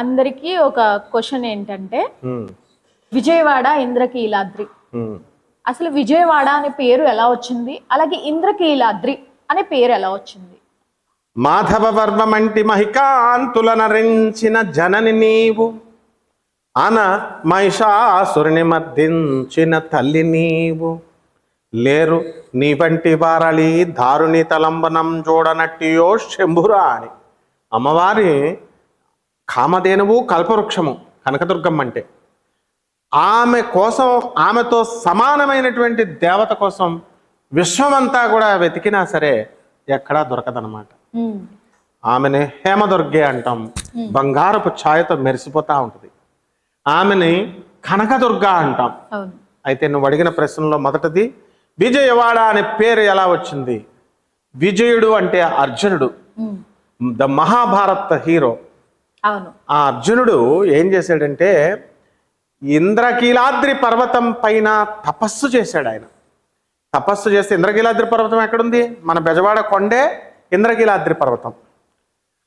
అందరికీ ఒక క్వశ్చన్ ఏంటంటే విజయవాడ ఇంద్రకీలాద్రి. అసలు విజయవాడ అనే పేరు ఎలా వచ్చింది? అలాగే ఇంద్రకీలాద్రి అనే పేరు ఎలా వచ్చింది? మాధవ వర్మమంటి మహికాంతుల నరించిన జనని నీవు అన మహిషాసురుని మర్దించిన తల్లి నీవు. లేరు నీ వంటి వారళి దారుని తలంబనం చూడనట్టియో శంభురాణి. అమ్మవారి కామధేనువు కల్పవృక్షము కనకదుర్గమ్మ అంటే ఆమె కోసం ఆమెతో సమానమైనటువంటి దేవత కోసం విశ్వమంతా కూడా వెతికినా సరే ఎక్కడా దొరకదనమాట ఆమెని హేమదుర్గే అంటాం. బంగారపు ఛాయతో మెరిసిపోతా ఉంటుంది. ఆమెని కనకదుర్గ అంటాం. అయితే నువ్వు అడిగిన ప్రశ్నలో మొదటిది విజయవాడ అనే పేరు ఎలా వచ్చింది? విజయుడు అంటే అర్జునుడు. The Mahabharat hero. ఆ అర్జునుడు ఏం చేశాడంటే ఇంద్రకీలాద్రి పర్వతం పైన తపస్సు చేశాడు ఆయన. తపస్సు చేస్తే ఇంద్రకీలాద్రి పర్వతం ఎక్కడుంది? మన బెజవాడ కొండే ఇంద్రకీలాద్రి పర్వతం.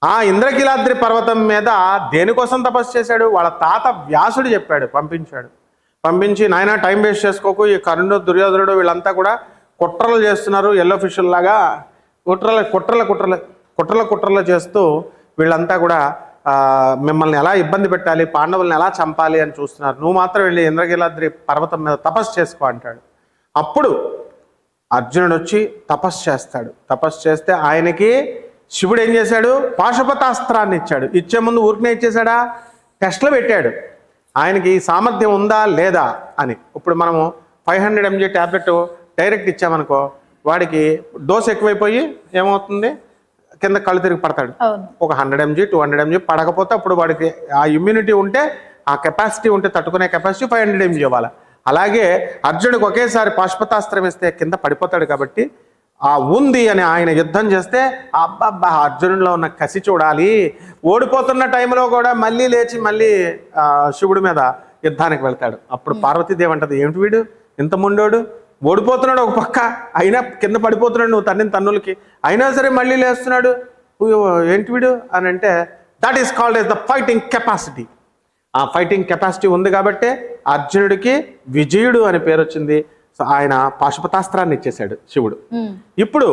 ఆ ఇంద్రకీలాద్రి పర్వతం మీద దేనికోసం తపస్సు చేశాడు? వాళ్ళ తాత వ్యాసుడు చెప్పాడు పంపించాడు. పంపించి నాయన టైం వేస్ట్ చేసుకోకు. ఈ కర్ణుడు దుర్యోధనుడు వీళ్ళంతా కూడా కుట్రలు చేస్తున్నారు. ఎల్లో ఫిషుల్లాగా కుట్రల కుట్రల కుట్రల కుట్రల కుట్రలు చేస్తూ వీళ్ళంతా కూడా మిమ్మల్ని ఎలా ఇబ్బంది పెట్టాలి పాండవుల్ని ఎలా చంపాలి అని చూస్తున్నారు. నువ్వు మాత్రం వెళ్ళి ఇంద్రగిలాద్రి పర్వతం మీద తపస్సు చేసుకో అంటాడు. అప్పుడు అర్జునుడు వచ్చి తపస్సు చేస్తాడు. తపస్సు చేస్తే ఆయనకి శివుడు ఏం చేశాడు? పాశుపతాస్త్రాన్ని ఇచ్చాడు. ఇచ్చే ముందు ఊరికనే ఇచ్చేసాడా టెస్ట్లు పెట్టాడు. ఆయనకి ఈ సామర్థ్యం ఉందా లేదా అని. ఇప్పుడు మనము five hundred mg tablet direct ఇచ్చామనుకో వాడికి డోస్ ఎక్కువైపోయి ఏమవుతుంది? కింద కళ్ళు తిరిగి పడతాడు. ఒక hundred MG two hundred MG పడకపోతే అప్పుడు వాడికి ఆ ఇమ్యూనిటీ ఉంటే ఆ కెపాసిటీ ఉంటే తట్టుకునే కెపాసిటీ ఫైవ్ హండ్రెడ్ ఎంజీ ఇవ్వాలి. అలాగే అర్జునుడికి ఒకేసారి పాశుపతాస్త్రం ఇస్తే కింద పడిపోతాడు కాబట్టి ఆ ఉంది అని ఆయన యుద్ధం చేస్తే అబ్బబ్బా అర్జునుడిలో ఉన్న కసి చూడాలి. ఓడిపోతున్న టైంలో కూడా మళ్ళీ లేచి మళ్ళీ ఆ, శివుడి మీద యుద్ధానికి వెళ్తాడు. అప్పుడు పార్వతీదేవి అంటది ఏమిటి వీడు? ఇంత ముండోడు? ఓడిపోతున్నాడు ఒక పక్క. అయినా కింద పడిపోతున్నాడు నువ్వు తన్నిన తన్నులకి. అయినా సరే మళ్ళీ లేస్తున్నాడు. ఏంటి వీడు? అని అంటే that is called as the fighting capacity ఆ ఫైటింగ్ కెపాసిటీ ఉంది కాబట్టే అర్జునుడికి విజయుడు అని పేరు వచ్చింది. సో ఆయన పాశుపతాస్త్రాన్ని ఇచ్చేశాడు శివుడు. ఇప్పుడు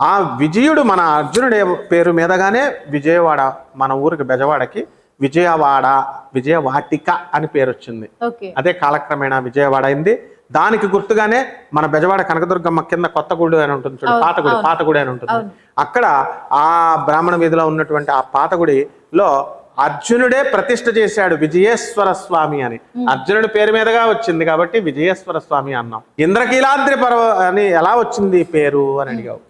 ఆ విజయుడు మన అర్జునుడి పేరు మీదగానే విజయవాడ మన ఊరికి బెజవాడకి విజయవాడ విజయవాటిక అని పేరు వచ్చింది. అదే కాలక్రమేణా విజయవాడ అయింది. దానికి గుర్తుగానే మన బెజవాడ కనకదుర్గమ్మ కింద కొత్త గుడి అని ఉంటుంది చూడు పాత గుడి పాత గుడి అని ఉంటుంది. అక్కడ ఆ బ్రాహ్మణ వీధిలో ఉన్నటువంటి ఆ పాత గుడిలో అర్జునుడే ప్రతిష్ఠ చేశాడు విజయేశ్వర స్వామి అని. అర్జునుడి పేరు మీదుగా వచ్చింది కాబట్టి విజయేశ్వర స్వామి అన్నాం. ఇంద్రకీలాద్రి పర్వ అని ఎలా వచ్చింది పేరు అని అడిగావు.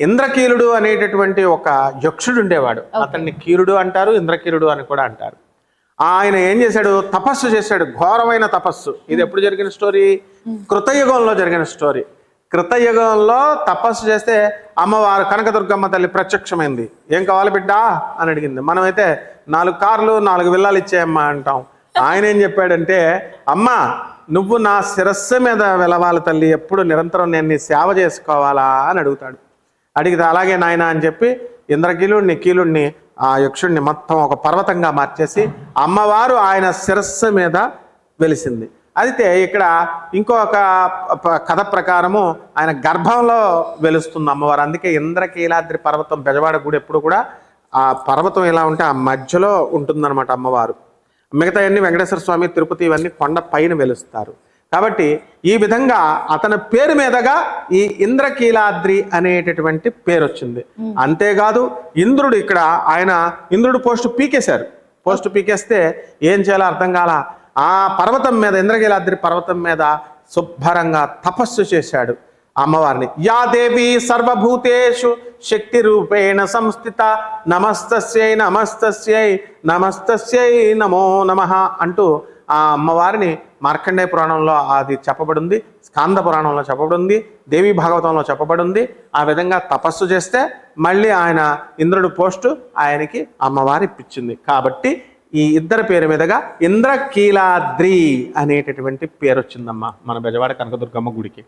ఇంద్రకీలుడు అనేటటువంటి ఒక యక్షుడు ఉండేవాడు. అతన్ని కీలుడు అంటారు ఇంద్రకీలుడు అని కూడా అంటారు. ఆయన ఏం చేశాడు? తపస్సు చేశాడు. ఘోరమైన తపస్సు. ఇది ఎప్పుడు జరిగిన స్టోరీ? కృతయుగంలో జరిగిన స్టోరీ. కృతయుగంలో తపస్సు చేస్తే అమ్మవారు కనకదుర్గమ్మ తల్లి ప్రత్యక్షమైంది. ఏం కావాలి బిడ్డా? అని అడిగింది. మనమైతే నాలుగు కార్లు నాలుగు విల్లాలు ఇచ్చేయమ్మా అంటాం. ఆయన ఏం చెప్పాడంటే అమ్మా నువ్వు నా శిరస్సు మీద వెలవాలి తల్లి. ఎప్పుడు నిరంతరం నేను నీ సేవ చేసుకోవాలా? అని అడుగుతాడు. అడిగితే అలాగే నాయన అని చెప్పి ఇంద్రకీలుడిని కీలుడిని ఆ యక్షుణ్ణి మొత్తం ఒక పర్వతంగా మార్చేసి అమ్మవారు ఆయన శిరస్సు మీద వెలిసింది. అయితే ఇక్కడ ఇంకొక ప- కథ ప్రకారము ఆయన గర్భంలో వెలుస్తుంది అమ్మవారు. అందుకే ఇంద్రకీలాద్రి పర్వతం బెజవాడ గుడి ఎప్పుడు కూడా ఆ పర్వతం ఎలా ఉంటే ఆ మధ్యలో ఉంటుందన్నమాట అమ్మవారు. మిగతా అన్ని వెంకటేశ్వర స్వామి తిరుపతి ఇవన్నీ కొండ పైన వెలుస్తారు. కాబట్టి ఈ విధంగా అతని పేరు మీదగా ఈ ఇంద్రకీలాద్రి అనేటటువంటి పేరు వచ్చింది అంతేకాదు ఇంద్రుడు ఇక్కడ ఆయన ఇంద్రుడు పోస్ట్ పీకేశారు. పోస్ట్ పీకేస్తే ఏం చేయాలో అర్థం కాల? ఆ పర్వతం మీద ఇంద్రకీలాద్రి పర్వతం మీద శుభ్రంగా తపస్సు చేశాడు అమ్మవారిని. యా దేవి సర్వభూతేషు శక్తి రూపేణ సంస్థిత నమస్తస్యై నమస్తస్యై నమస్తస్యై నమో నమః అంటూ ఆ అమ్మవారిని మార్కండేయ పురాణంలో అది చెప్పబడింది స్కాంద పురాణంలో చెప్పబడింది దేవి భాగవతంలో చెప్పబడింది. ఆ విధంగా తపస్సు చేస్తే మళ్ళీ ఆయన ఇంద్రుడు పోస్టు ఆయనకి అమ్మవారి ఇప్పించింది. కాబట్టి ఈ ఇద్దరి పేరు మీదుగా ఇంద్రకీలాద్రి అనేటటువంటి పేరు వచ్చిందమ్మా మన బెజవాడ కనకదుర్గమ్మ గుడికి.